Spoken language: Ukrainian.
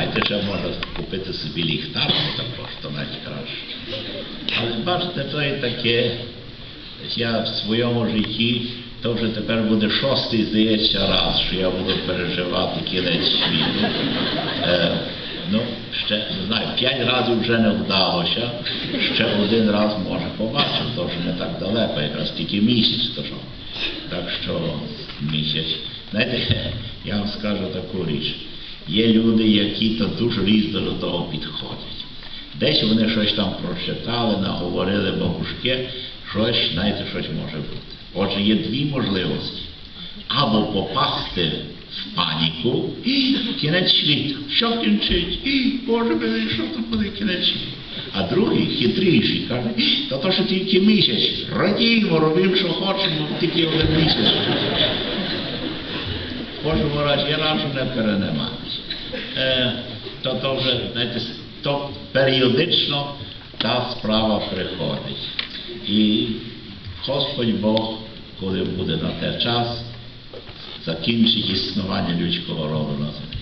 знаєте, ще можна купити собі ліхтар, також, то навіть краще. Але бачите, то і таке. Я в своєму житті, то вже тепер буде шостий, здається, раз, що я буду переживати кінець світу. Е, ну, ще не знаю, п'ять разів вже не вдалося, ще один раз може побачив, то вже не так далеко, якраз тільки місяць то що. Так що місяць. Знаєте, я вам скажу таку річ. Є люди, які то дуже різно до того підходять. Десь вони щось там прочитали, наговорили бабушки, щось, знаєте, щось може бути. Отже, є дві можливості. Або попасти в паніку, і кінець світу. Що кінчить? І, Боже мій, що то буде кінець світу? А другий, хитріший, каже, та то що тільки місяць, радіємо, робимо, що хочемо, тільки один місяць. В кожному разі я раджу не перенайматися. То вже, знаєте, то періодично та справа приходить. І Господь Бог, коли буде на те час, закінчить існування людського роду на землі.